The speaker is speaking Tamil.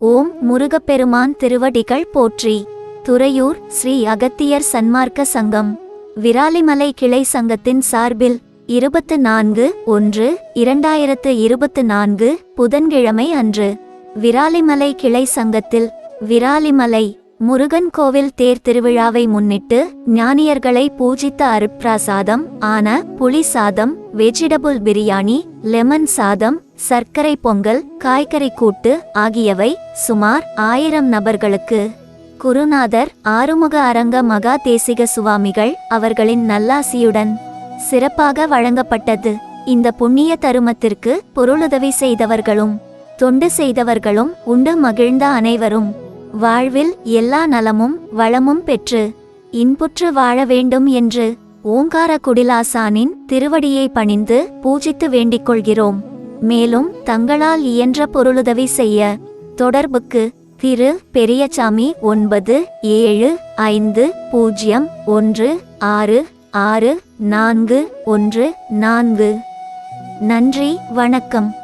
ஓம் முருகப்பெருமான் திருவடிகள் போற்றி. துறையூர் ஸ்ரீ அகத்தியர் சன்மார்க்க சங்கம். விராலிமலை கிளை சங்கத்தின் சார்பில் இருபத்து நான்கு ஒன்று இரண்டாயிரத்து இருபத்து நான்கு புதன்கிழமை அன்று. விராலிமலை கிளை சங்கத்தில் விராலிமலை முருகன் கோவில் தேர் திருவிழாவை முன்னிட்டு ஞானியர்களை பூஜித்த அருட்பிரசாதம் ஆன புளி சாதம் வெஜிடபிள் பிரியாணி லெமன் சாதம் சர்க்கரை பொங்கல் காய்கறி கூட்டு ஆகியவை சுமார் ஆயிரம் நபர்களுக்கு. குருநாதர் ஆறுமுக அரங்க மகா தேசிக சுவாமிகள் அவர்களின் நல்லாசியுடன் சிறப்பாக வழங்கப்பட்டது. இந்த புண்ணிய தருமத்திற்கு பொருளுதவி செய்தவர்களும் தொண்டு செய்தவர்களும் உண்டு மகிழ்ந்த அனைவரும். வாழ்வில் எல்லா நலமும் வளமும் பெற்று இன்புற்று வாழ வேண்டும் என்று ஓங்கார குடிலாசானின் திருவடியை பணிந்து பூஜித்து வேண்டிக் கொள்கிறோம். மேலும் தங்களால் இயன்ற பொருளுதவி செய்ய தொடர்புக்கு திரு பெரியசாமி ஒன்பது ஏழு ஐந்து பூஜ்ஜியம் ஒன்று ஆறு ஆறு நான்கு ஒன்று நான்கு. நன்றி வணக்கம்.